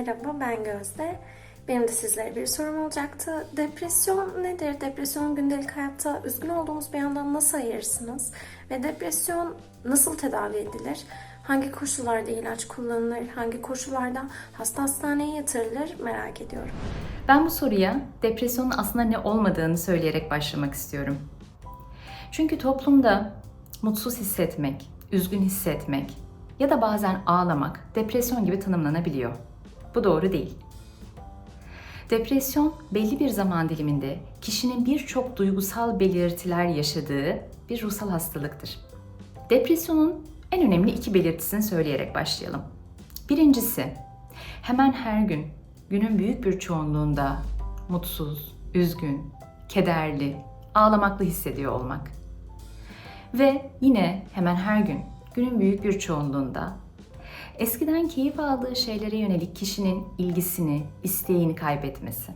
Merhaba ben Gözde. Benim de sizlere bir sorum olacaktı. Depresyon nedir? Depresyon gündelik hayatta üzgün olduğumuz bir yandan nasıl ayırırsınız? Ve depresyon nasıl tedavi edilir? Hangi koşullarda ilaç kullanılır? Hangi koşullarda hasta hastaneye yatırılır? Merak ediyorum. Ben bu soruya depresyonun aslında ne olmadığını söyleyerek başlamak istiyorum. Çünkü toplumda mutsuz hissetmek, üzgün hissetmek ya da bazen ağlamak depresyon gibi tanımlanabiliyor. Bu doğru değil. Depresyon belli bir zaman diliminde kişinin birçok duygusal belirtiler yaşadığı bir ruhsal hastalıktır. Depresyonun en önemli iki belirtisini söyleyerek başlayalım. Birincisi, hemen her gün günün büyük bir çoğunluğunda mutsuz, üzgün, kederli, ağlamaklı hissediyor olmak. Ve yine hemen her gün günün büyük bir çoğunluğunda eskiden keyif aldığı şeylere yönelik kişinin ilgisini, isteğini kaybetmesi.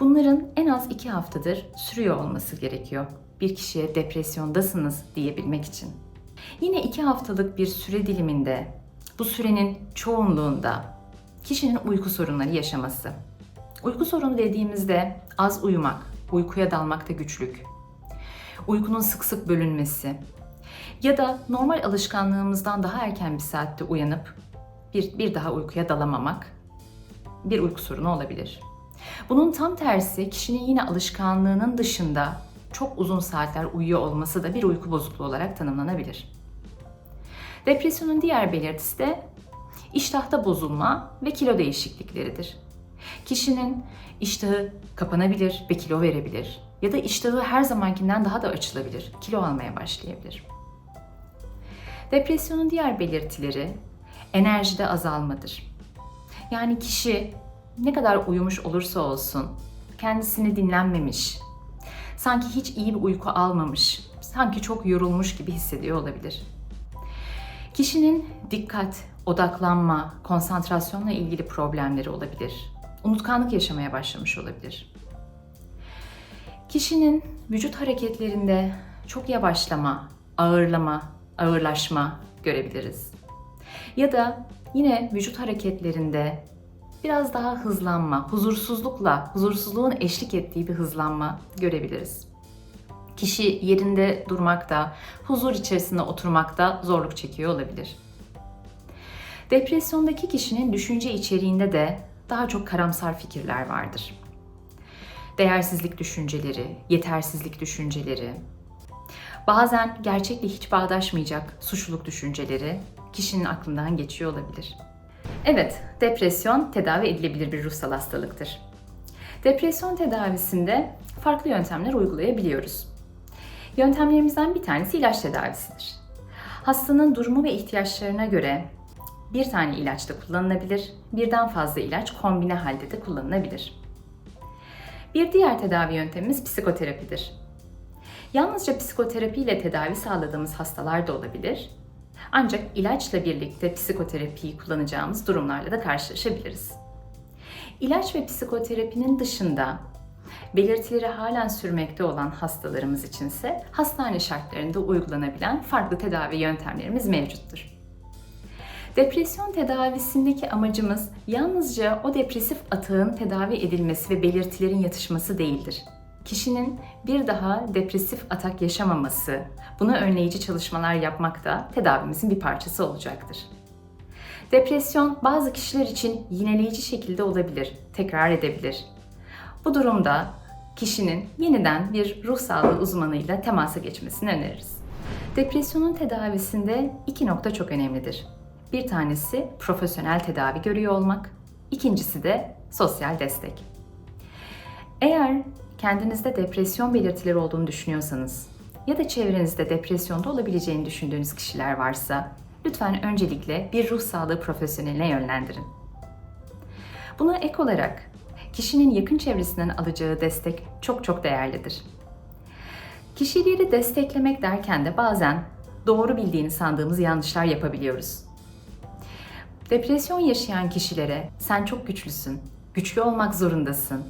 Bunların en az iki haftadır sürüyor olması gerekiyor bir kişiye depresyondasınız diyebilmek için. Yine iki haftalık bir süre diliminde bu sürenin çoğunluğunda kişinin uyku sorunları yaşaması. Uyku sorunu dediğimizde az uyumak, uykuya dalmakta güçlük, uykunun sık sık bölünmesi ya da normal alışkanlığımızdan daha erken bir saatte uyanıp bir, bir daha uykuya dalamamak bir uyku sorunu olabilir. Bunun tam tersi kişinin yine alışkanlığının dışında çok uzun saatler uyuyor olması da bir uyku bozukluğu olarak tanımlanabilir. Depresyonun diğer belirtisi de iştahta bozulma ve kilo değişiklikleridir. Kişinin iştahı kapanabilir ve kilo verebilir ya da iştahı her zamankinden daha da açılabilir, kilo almaya başlayabilir. Depresyonun diğer belirtileri enerjide azalmadır. Yani kişi ne kadar uyumuş olursa olsun kendisini dinlenmemiş, sanki hiç iyi bir uyku almamış, sanki çok yorulmuş gibi hissediyor olabilir. Kişinin dikkat, odaklanma, konsantrasyonla ilgili problemleri olabilir. Unutkanlık yaşamaya başlamış olabilir. Kişinin vücut hareketlerinde çok yavaşlama, ağırlama, ağırlaşma görebiliriz. Ya da yine vücut hareketlerinde biraz daha hızlanma, huzursuzlukla, huzursuzluğun eşlik ettiği bir hızlanma görebiliriz. Kişi yerinde durmakta, huzur içerisinde oturmakta zorluk çekiyor olabilir. Depresyondaki kişinin düşünce içeriğinde de daha çok karamsar fikirler vardır. Değersizlik düşünceleri, yetersizlik düşünceleri, bazen gerçekle hiç bağdaşmayacak suçluluk düşünceleri kişinin aklından geçiyor olabilir. Evet, depresyon tedavi edilebilir bir ruhsal hastalıktır. Depresyon tedavisinde farklı yöntemler uygulayabiliyoruz. Yöntemlerimizden bir tanesi ilaç tedavisidir. Hastanın durumu ve ihtiyaçlarına göre bir tane ilaç da kullanılabilir, birden fazla ilaç kombine halde de kullanılabilir. Bir diğer tedavi yöntemimiz psikoterapidir. Yalnızca psikoterapi ile tedavi sağladığımız hastalar da olabilir. Ancak ilaçla birlikte psikoterapiyi kullanacağımız durumlarla da karşılaşabiliriz. İlaç ve psikoterapinin dışında belirtileri halen sürmekte olan hastalarımız içinse hastane şartlarında uygulanabilen farklı tedavi yöntemlerimiz mevcuttur. Depresyon tedavisindeki amacımız yalnızca o depresif atağın tedavi edilmesi ve belirtilerin yatışması değildir. Kişinin bir daha depresif atak yaşamaması, buna önleyici çalışmalar yapmak da tedavimizin bir parçası olacaktır. Depresyon bazı kişiler için yineleyici şekilde olabilir, tekrar edebilir. Bu durumda kişinin yeniden bir ruh sağlığı uzmanıyla temasa geçmesini öneririz. Depresyonun tedavisinde iki nokta çok önemlidir. Bir tanesi profesyonel tedavi görüyor olmak, ikincisi de sosyal destek. Eğer kendinizde depresyon belirtileri olduğunu düşünüyorsanız ya da çevrenizde depresyonda olabileceğini düşündüğünüz kişiler varsa lütfen öncelikle bir ruh sağlığı profesyoneline yönlendirin. Buna ek olarak kişinin yakın çevresinden alacağı destek çok çok değerlidir. Kişileri desteklemek derken de bazen doğru bildiğini sandığımız yanlışlar yapabiliyoruz. Depresyon yaşayan kişilere sen çok güçlüsün, güçlü olmak zorundasın.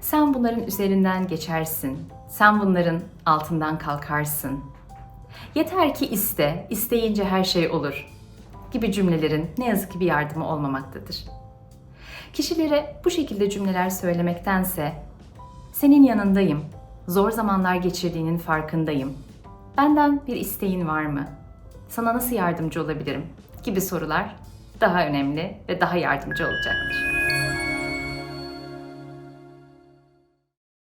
Sen bunların üzerinden geçersin. Sen bunların altından kalkarsın. Yeter ki iste, isteyince her şey olur. gibi cümlelerin ne yazık ki bir yardımı olmamaktadır. Kişilere bu şekilde cümleler söylemektense senin yanındayım, zor zamanlar geçirdiğinin farkındayım. Benden bir isteğin var mı? Sana nasıl yardımcı olabilirim? gibi sorular daha önemli ve daha yardımcı olacaktır.